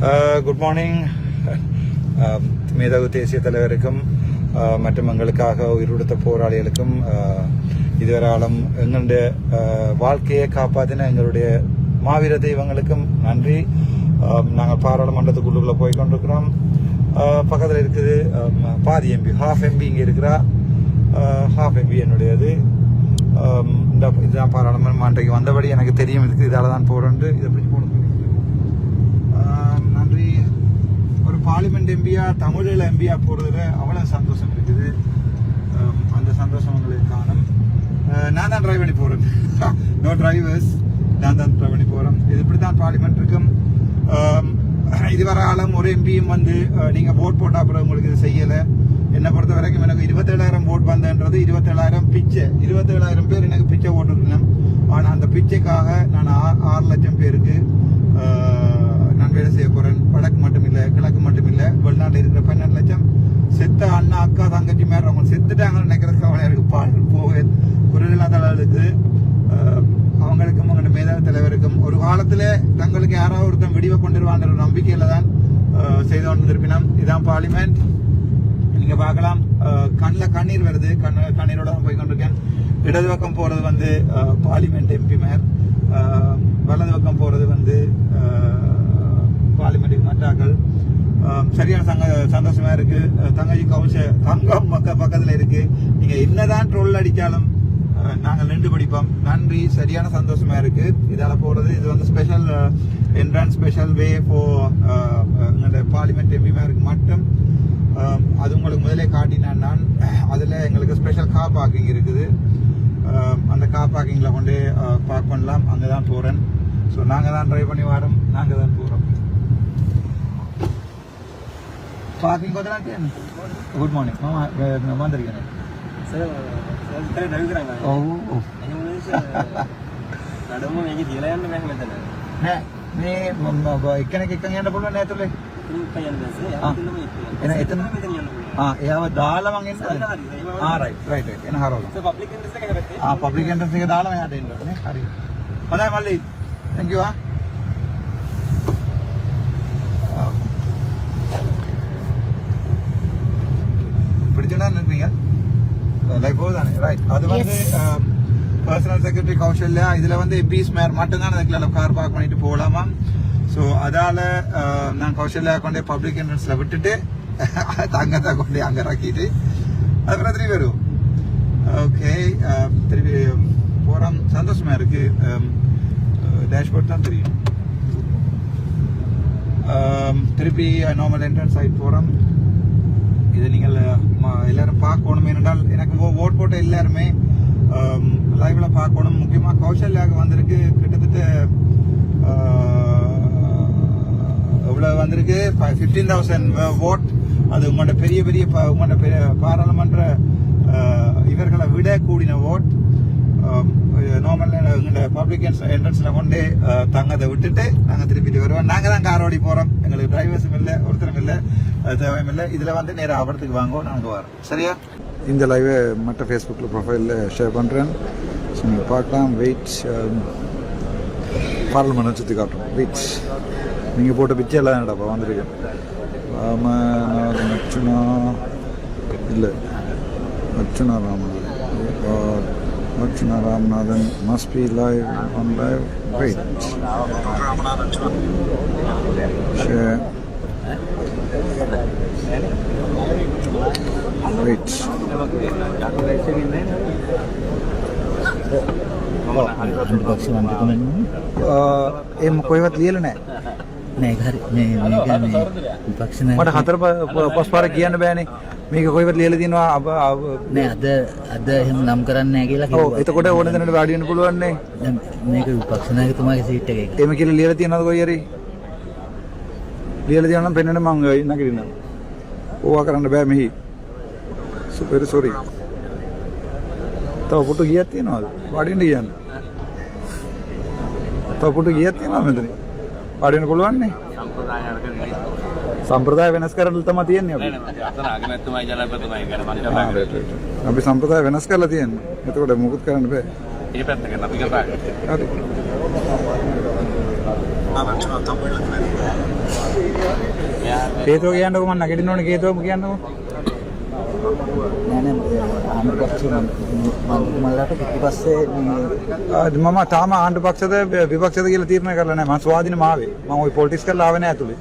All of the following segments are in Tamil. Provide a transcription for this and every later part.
Uh, குட் மார்னிங் um, மேதகு தேசிய தலைவருக்கும் uh, மற்றும் எங்களுக்காக உயிர் போராளிகளுக்கும் uh, இதுவராலும் எங்களுடைய வாழ்க்கையை காப்பாற்றின எங்களுடைய மாவீர தெய்வங்களுக்கும் நன்றி. Um, நாங்கள் பாராளுமன்றத்துக்குள்ளுக்குள்ள போய் கொண்டிருக்கிறோம். பக்கத்தில் இருக்குது um, பாதி எம்பி ஹாஃப் எம்பி இங்கே இருக்கிறா. ஹாஃப் எம்பி என்னுடையது. இந்த இதுதான் பாராளுமன்றம். அன்றைக்கு வந்தபடி எனக்கு தெரியும் இருக்குது இதால் தான் போகிறேன்ட்டு இதை பிடிச்சி போகணும் ஆம், நன்றி ஒரு பார்லிமெண்ட் எம்பியா தமிழில் எம்பியா போகிறதுல அவ்வளோ சந்தோஷம் இருக்குது. அந்த சந்தோஷம் உங்களுக்கு காணும். நான் தான் ட்ரைவ் பண்ணி போகிறேன் நோ டிரைவர்ஸ் நான் தான் ட்ரைவ் பண்ணி போகிறேன் இது இப்படி தான் பார்லிமெண்ட் இருக்கும். ஆம், இதுவரை ஆளும் ஒரு எம்பியும் வந்து நீங்கள் போட் போட்டால் அப்புறம் உங்களுக்கு இது செய்யலை. என்னை பொறுத்த வரைக்கும் எனக்கு இருபத்தேழாயிரம் ஓட் வந்தன்றது இருபத்தேழாயிரம் பிச்சை இருபத்தேழாயிரம் பேர் எனக்கு பிச்சை ஓட்டுருக்கணும் ஆனால் அந்த பிச்சைக்காக நான் ஆறு லட்சம் பேருக்கு நான் வேலை செய்ய போறேன். வடக்கு மட்டும் இல்ல கிழக்கு மட்டும் இல்ல வெளிநாட்டில் இருக்கிற பன்னெண்டு லட்சம் செத்த அண்ணா அக்கா தங்கச்சி மேல அவங்க செத்துட்டாங்கன்னு நினைக்கிற கவலை இருக்குது பால் போக ஒரு இல்லாதவர்களுக்கு அவங்களுக்கும் அவங்களோட மேதாவி தலைவருக்கும் ஒரு காலத்துல தங்களுக்கு யாராவது ஒருத்தன் விடிவை கொண்டுருவான்ற ஒரு நம்பிக்கையில தான் செய்து கொண்டு இதான் பார்லிமெண்ட் நீங்க பார்க்கலாம். கண்ணில் கண்ணீர் வருது. கண் கண்ணீரோட தான் போய் கொண்டிருக்கேன் இடது பக்கம் போறது வந்து பார்லிமெண்ட் எம்பி மேயர் வலது பக்கம் போறது வந்து பார்லிமெண்ட்டுக்கு மற்றாக்கள் சரியான சங்க சந்தோஷமா இருக்கு. தங்கச்சி கவுச தங்கம் பக்க பக்கத்தில் இருக்கு. நீங்க என்னதான் ட்ரோல் அடித்தாலும் நாங்கள் நின்று படிப்போம். நன்றி சரியான சந்தோஷமா இருக்கு. இதால போகிறது இது வந்து ஸ்பெஷல் என்ட்ரன்ஸ் ஸ்பெஷல் வே ஃபோ பார்லிமெண்ட் எம்பி இருக்குது மட்டும். அது உங்களுக்கு முதலே காட்டினேன் நான் அதில் எங்களுக்கு ஸ்பெஷல் கார் பார்க்கிங் இருக்குது. அந்த கார் பார்க்கிங்கில் கொண்டு பார்க் பண்ணலாம். அங்கே தான் போகிறேன் ஸோ நாங்கள் தான் ட்ரைவ் பண்ணி வரோம். நாங்கள் தான் போகிறோம் පාකින් කොතනක් කියන්නේ? ගුඩ් මෝනින්. මම මන්දර කියන්නේ. සර් සර් ඩ්‍රයිව් කරන්නේ. ඔව් ඔව්. නඩම මේක තියලා යන්න බෑ මෙතන. නෑ මේ මම එක්කෙනෙක් එක්කන් යන්න පුළුවන් නෑ ඇතුලේ. එන එතන මෙතන යන්න ආ එයාව දාලා මං එන්න. ආ රයිට් රයිට් රයිට් එන හරවලා. සර් පබ්ලික් එන්ට්‍රන්ස් එක පැත්තේ. ආ පබ්ලික් එන්ට්‍රන්ස් එක දාලා මම යට එන්න ඕනේ. හරි. හොඳයි මල්ලි. thank you ආ. பிடிச்சனா நினைப்பீங்க லைக் போகுதானே ரைட் அது வந்து பர்சனல் செக்ரட்டரி கௌசல்யா இதுல வந்து எம்பிஸ் மேர் மட்டும்தான் அதுக்குள்ள கார் பார்க் பண்ணிட்டு போகலாமா ஸோ அதால நான் கௌசல்யா கொண்டே பப்ளிக் என்ட்ரன்ஸ்ல விட்டுட்டு தங்கத்தை கொண்டே அங்க இறக்கிட்டு அதுக்கப்புறம் திரும்பி வரும் ஓகே திருப்பி போறோம் சந்தோஷமா இருக்கு டேஷ்போர்ட் தான் தெரியும் திருப்பி நார்மல் என்ட்ரன்ஸ் சைட் போறோம் இதை நீங்கள் எல்லாரும் பார்க்கணும். ஏனென்றால் எனக்கு ஓட் போட்ட எல்லாருமே லைவ்ல பார்க்கணும். முக்கியமாக கௌசல்யாவுக்கு வந்திருக்கு. கிட்டத்தட்ட இவ்வளோ வந்திருக்கு? ஃபிஃப்டீன் தௌசண்ட் ஓட் அது உங்களோட பெரிய பெரிய ப- உங்களோட பெரிய பாராளுமன்ற இவர்களை விட கூடின ஓட் நார்மல் எங்களோட பப்ளிக் என்ட்ரன்ஸில் கொண்டு தங்கத்தை விட்டுட்டு நாங்கள் திருப்பிட்டு வருவோம். நாங்கள் தான் கார் ஓடி போகிறோம் எங்களுக்கு டிரைவர்ஸும் இல்லை ஒருத்தரும் இல்லை அது தேவையும் இல்லை. இதில் வந்து நேராக அவரத்துக்கு வாங்குவோம் நாங்கள் வரோம். சரியா? இந்த லைவை மற்ற ஃபேஸ்புக்கில் ப்ரொஃபைலில் ஷேர் பண்ணுறேன் ஸோ நீங்கள் பார்க்கலாம். வெயிட் பார்லிமெண்ட் சுற்றி காட்டுறோம். வெயிட் நீங்கள் போட்ட பிச்சை எல்லாம் என்னடாப்பா வந்திருக்கேன் ராம அர்ச்சுனா இல்லை. Archuna Lakshmi Ramnathan must be live on live. Wait. Share. Wait. એમ કોઈ વાત લીએલ ને නෑ නෑ හරි මේ මේක මේ විපක්ෂ මට හතර පස් පාර කියන්න බෑනේ. මේක කොයිවත් ලියල අප නෑ අද අද එහෙම නම් කරන්න නෑ කියලා කිව්වා. එතකොට ඕන දෙනට වාඩියන්න පුළුවන්නේ දැන් මේක විපක්ෂ නායකතුමාගේ සීට් එක එක. එම කියල ලියල තියෙනද කොයිරි ලියල තියනම් පෙන්න්නට මංග ඉන්නකිරන්න ඕවා කරන්න බෑ මෙහි. සුපෙර සොරි තව පුට ගියත් තියෙනවාද? වඩින්ට කියන්න තව පුට ගියත් තියෙනවා මෙතන වඩින පුළුවන්නේ සම්ප්‍රදාය අරගෙන ඉන්නේ. සම්ප්‍රදාය වෙනස් කරන්න තම තියෙන්නේ අපි නෑ නෑ. අතන අගමැතිතුමයි ජනාධිපතිතුමයි ගැන මම ආ, කතා කරන්නේ. right, right, right. අපි සම්ප්‍රදාය වෙනස් කරලා තියෙන්නේ. එතකොට මොකුත් කරන්න බෑ. ඒ පැත්ත ගැන අපි කතා කරන්නේ. හරි. හේතුව කියන්නකො මම නැගිටින්න ඕනේ හේතුව කියන්නකො නෑ නෑ ආණ්ඩු පක්ෂ මන්ත්‍රීතුමල්ලාට පිටිපස්සේ මේ ආ, මම තාම ආණ්ඩු පක්ෂද විපක්ෂද කියලා තීරණය කරලා නැහැ මම ස්වාධීනම ආවේ මම ওই පොලිටික්ස් කරලා ආවේ නැහැ ඇතුලේ.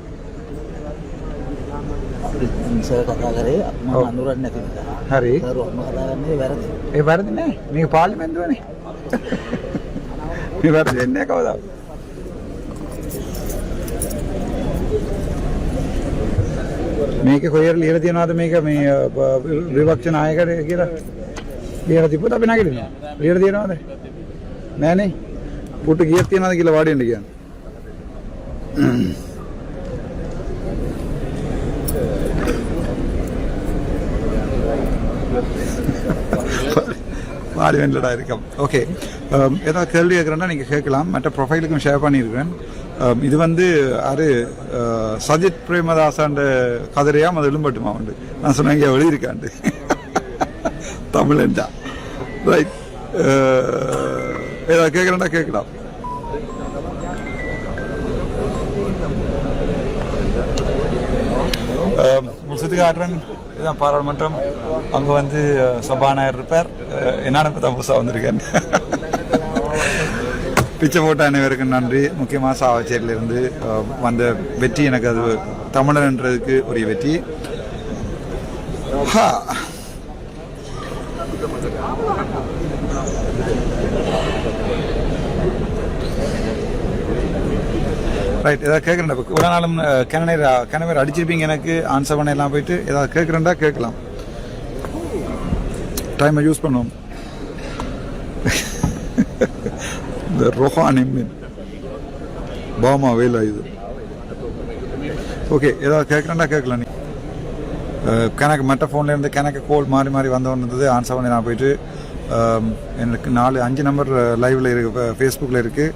ඉන්සර් කතා කරේ මම. අඳුරන්නේ නැති නිසා. හරි. සර් ඔහොම කතා කරන්නේ වැරදි. ඒ වැරදි නෑ. මේක පාර්ලිමේන්තුවනේ. මේ වැරදි වෙන්නේ නැහැ කවදාවත් මේක කොහෙර ලියලා තියනවාද මේක? මේ අ, බ- විපක්ෂ නායකයට කියලා? ලියලා තිබ්බොත් අපි නැගිටිනවා. ලියලා තියනවාද? නෑනේ පුට කීයක් තියනවාද කියලා වාඩි වෙන්න நாலு வேண்டடாக இருக்கும். ஓகே um, ஏதாவது கேள்வி கேட்குறேன்னா நீங்கள் கேட்கலாம். மற்ற ப்ரொஃபைலுக்கும் ஷேர் பண்ணியிருக்கேன் um, இது வந்து அரு uh, சஜித் பிரேமதாசாண்ட கதிரையாம் அது எழும்பட்டுமா உண்டு? நான் சொன்னேன் இங்கே எழுதியிருக்காண்டு. என்றா ரைட் uh, ஏதாவது கேட்குறேன்டா கேட்கலாம். முடிச்சது இதுதான் பாராளுமன்றம். அங்கே வந்து சபாநாயகர் இருப்பார். என்னான பத்தா இப்போ தான் புதுசாக வந்திருக்கேன். பிச்சை போட்ட அனைவருக்கும் நன்றி. முக்கியமாக சாவச்சேரியிலிருந்து இருந்து வந்த வெற்றி எனக்கு அது தமிழன்ன்றதுக்கு உரிய வெற்றி. ரைட் ஏதாவது கேட்குறேன்டா. இப்போ நாளும் கிணநீர் கிணவர் அடிச்சிருப்பீங்க எனக்கு ஆன்சர் பண்ண எல்லாம் போயிட்டு ஏதாவது கேட்குறேன்டா கேட்கலாம். டைமை யூஸ் பண்ணுவோம். இந்த ரொஹா மீன் பாமா வேலா இது. ஓகே ஏதாவது கேட்குறேன்டா கேட்கலாம் நீ. கணக்கு மற்ற ஃபோன்லேருந்து கிணக்கு கணக்கு கோல் மாறி மாறி வந்தவன் இருந்தது ஆன்சர் பண்ணி நான் போயிட்டு எனக்கு நாலு அஞ்சு நம்பர் லைவில் இருக்கு ஃபேஸ்புக்கில் இருக்குது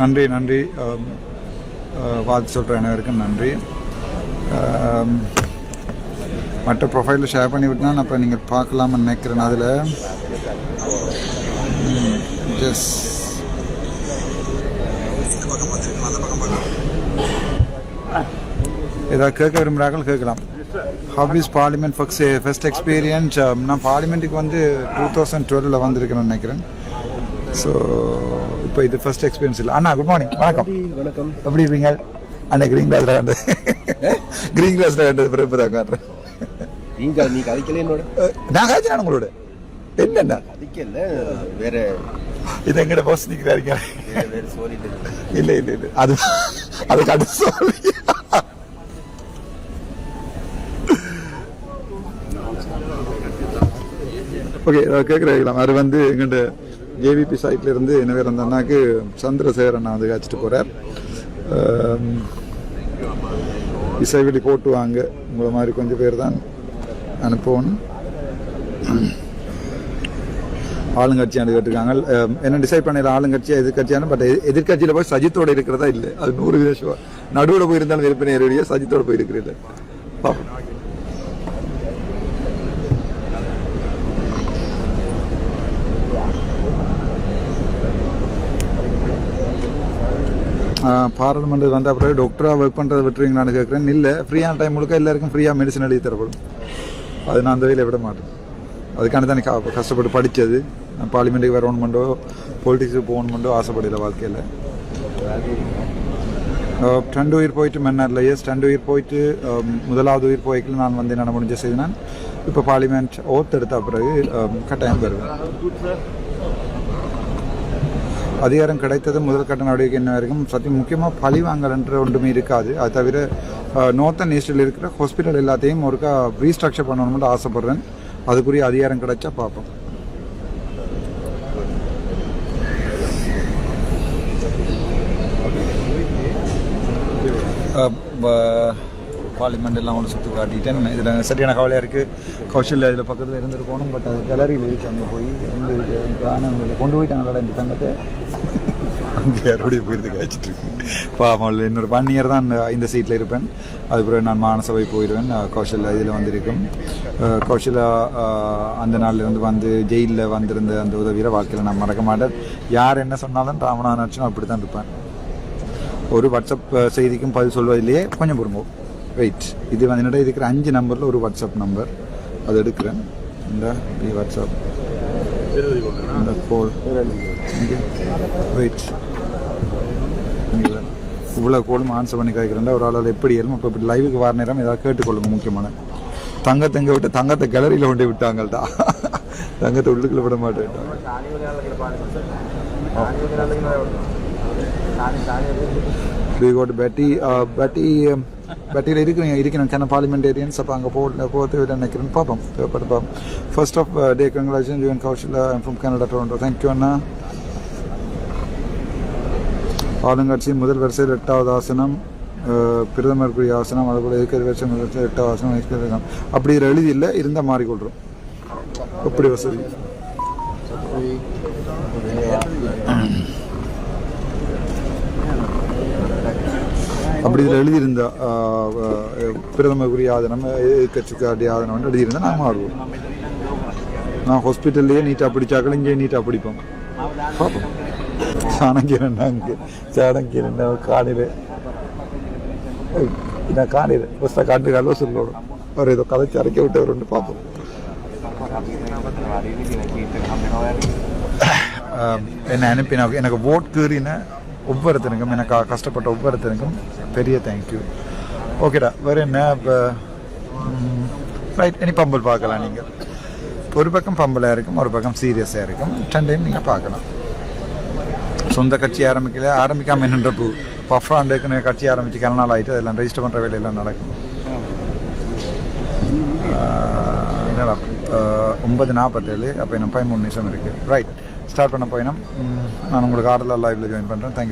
நன்றி நன்றி. வாழ்த்து சொல்கிற அனைவருக்கும் நன்றி. மற்ற ப்ரொஃபைலில் ஷேர் பண்ணி விட்டுனா அப்புறம் நீங்கள் பார்க்கலாம்னு நினைக்கிறேன் அதில். ஜஸ்ட் ஏதாவது கேட்க விரும்புகிறார்கள் கேட்கலாம். Hobbies parliament first first experience நான் பார்லிமெண்ட்டுக்கு வந்து டூ தௌசண்ட் டுவெலில் வந்திருக்கிறேன்னு நினைக்கிறேன். ஸோ இப்போ இது ஃபர்ஸ்ட் எக்ஸ்பீரியன்ஸ் இல்லை. அண்ணா குட் மார்னிங் வணக்கம். வணக்கம். எப்படி இருப்பீங்க அண்ணா கிரீன் கிளாஸில் கண்டு கிரீன் கிளாஸில் கண்டது பிறகு இப்போ தான் காட்டுறேன். நீங்க நீ கதைக்கல என்னோட? நான் காய்ச்சினா உங்களோட. என்னண்ணா கதைக்கல வேற. இது எங்கட பாஸ் நிற்கிறாருங்க இல்லை. இல்லை இல்லை அது அது கண்டு சொல்லி ஓகே கேட்குறீங்களா அது வந்து எங்கள்கிட்ட ஜேவிபி சைட்ல இருந்து என்ன அந்த அண்ணாக்கு சந்திரசேகர் அண்ணா வந்து காய்ச்சிட்டு போகிறார் இசைவெளி போட்டு வாங்க. உங்களை மாதிரி கொஞ்சம் பேர் தான் அனுப்பணும் ஆளுங்கட்சியாக கேட்டிருக்காங்க. என்ன டிசைட் பண்ணிடுற ஆளுங்கட்சியா எதிர்கட்சியான பட் எதிர்கட்சியில் போய் சஜித்தோட இருக்கிறதா இல்லை? அது நூறு விதம் நடுவில் போயிருந்தாலும் விற்பனை சஜித்தோடு சஜித்தோட போயிருக்கிறீங்க பார்ப்போம் பாராளுமன்றம் வந்த பிறகு டாக்டராக ஒர்க் பண்ணுறதை விட்டுருவீங்களான்னு கேட்குறேன் இல்லை ஃப்ரீயான டைம் முழுக்க எல்லாருக்கும் ஃப்ரீயாக மெடிசன் எழுதி தரப்படும். அது நான் அந்த வழியில் விட மாட்டேன். அதுக்கான தான் எனக்கு கஷ்டப்பட்டு படித்தது நான் பார்லிமெண்ட்டுக்கு வரணுமெண்டோ பொலிட்டிக்ஸுக்கு போகணுமெண்டோ ஆசைப்படல வாழ்க்கையில். ரெண்டு உயிர் போயிட்டு மன்னாரில். எஸ் ரெண்டு உயிர் போயிட்டு முதலாவது உயிர் போய்க்கல நான் வந்து என்ன முடிஞ்ச செய்து நான். இப்போ பார்லிமெண்ட் ஓத் எடுத்த பிறகு கட்டாயம் வருவேன் அதிகாரம் கிடைத்தது முதல் கட்ட நடவடிக்கை என்ன வரைக்கும் சத்தியம் முக்கியமாக பழி வாங்கலன்ற ஒன்றுமே இருக்காது. அது தவிர நார்த்தன் ஈஸ்டில் இருக்கிற ஹாஸ்பிட்டல் எல்லாத்தையும் ஒருக்கா ரீஸ்ட்ரக்சர் பண்ணணும்னு ஆசைப்பட்றேன். அதுக்குரிய அதிகாரம் கிடைச்சா பார்ப்போம். பார்லிமெண்ட் எல்லாம் ஒன்று சுற்றி காட்டிட்டேன் இதில் சரியான கவலையாக இருக்குது கௌஷல் இதில் பக்கத்தில் இருந்துட்டு போகணும் பட் அது கேலரியில் இருக்கு அங்கே போய் இருந்து ஆனால் கொண்டு போயிட்டாங்களா இந்த தங்கத்தை? அங்கே யாரோடைய போயிருந்து காய்ச்சிட்டு இருக்கு. பாவம் இன்னொரு ஒன் இயர் தான் இந்த- சீட்டில் இருப்பேன். அதுக்கப்புறம் நான் மானசபை போயிடுவேன். அஹ் இதில் வந்திருக்கும். கௌஷலா அந்த நாள்லேருந்து வந்து ஜெயிலில் வந்திருந்த அந்த உதவியில் வாழ்க்கையில் நான் மறக்க மாட்டேன். யார் என்ன சொன்னாலும் ராமநாதன் அப்படி தான் இருப்பேன். ஒரு வாட்ஸ்அப் செய்திக்கும் பதில் சொல்வதிலேயே கொஞ்சம் பொறுமோ. வெயிட் இது வந்து என்னோட இருக்கிற அஞ்சு நம்பரில் ஒரு வாட்ஸ்அப் நம்பர் அது எடுக்கிறேன். இந்த வாட்ஸ்அப் இந்த கோல் வெயிட் இவ்வளோ கோலும் ஆன்சர் பண்ணி காய்க்கிறேன் ஒரு ஆளால் எப்படி ஏறும் இப்போ இப்படி லைவுக்கு வர நேரம் ஏதாவது கேட்டுக்கொள்ளுங்க முக்கியமான. தங்கத்தை விட்டு தங்கத்தை கேலரியில் கொண்டு விட்டாங்கள்டா. தங்கத்தை உள்ளுக்குள்ள விட மாட்டேன் we got Betty. Uh, Betty, um, பெட்டியில் இருக்கிறீங்க இருக்கிறேன் கன பார்லிமெண்டேரியன்ஸ் அப்போ அங்கே போ போக தேவையில்லை நினைக்கிறேன்னு பார்ப்போம் தேவைப்பட்டு பார்ப்போம் first of day congratulation UN Kaushal from Canada Toronto thank you அண்ணா ஆளுங்கட்சி முதல் வரிசையில் எட்டாவது ஆசனம் uh, பிரதமருக்குரிய ஆசனம் அதுபோல் இருக்கிற வருஷம் முதல் எட்டாவது ஆசனம் இருக்கிற அப்படி இதில் எழுதி இல்லை இருந்தால் மாறிக்கொள்கிறோம். எப்படி வசதி? அப்படி இதில் எழுதியிருந்தா பிரதமருக்குரிய ஆதனம் எதிர்கட்சிக்காரிய ஆதனம் எழுதியிருந்தா நான் மாறுவோம் நான் ஹாஸ்பிட்டல்லையே நீட்டாக படித்தாக்கள் இங்கேயே நீட்டாக படிப்போம். பார்ப்போம் சாணக்கியரன் அங்கே? சாணக்கியரன் காலையில்? நான் காலையில்? ஃபஸ்ட்டாக காட்டு கல்வ சொல்லணும் அவர் ஏதோ கதைச்சு அரைக்க விட்டவர் ஒன்று பார்ப்போம் என்னை அனுப்பின எனக்கு ஓட் கீறின ஒவ்வொருத்தனுக்கும் எனக்கு கஷ்டப்பட்ட ஒவ்வொருத்தனுக்கும் பெரிய தேங்க்யூ ஓகேடா வேறு என்ன? இப்போ ரைட் இனி பம்பல் பார்க்கலாம் நீங்கள் ஒரு பக்கம் பம்பலாக இருக்கும் ஒரு பக்கம் சீரியஸாக இருக்கும். ரெண்டையும் நீங்கள் பார்க்கலாம். சொந்த கட்சி ஆரம்பிக்கல ஆரம்பிக்காமல் என்னன்ற பூ. பஃப்ராண்டுக்குன்னு கட்சி ஆரம்பித்து கல நாள் ஆகிட்டு அதெல்லாம் ரெஜிஸ்டர் பண்ணுற வேலையெல்லாம் நடக்கும். என்னடா? ஒன்பது நாற்பத்தேழு அப்போ இன்னும் பதிமூணு நிமிஷம் இருக்குது ரைட் ஸ்டார்ட் பண்ண போயினோம். நான் உங்களுக்கு ஆர்டர்லாம் லைவில் ஜாயின் பண்ணுறேன் தேங்க்யூ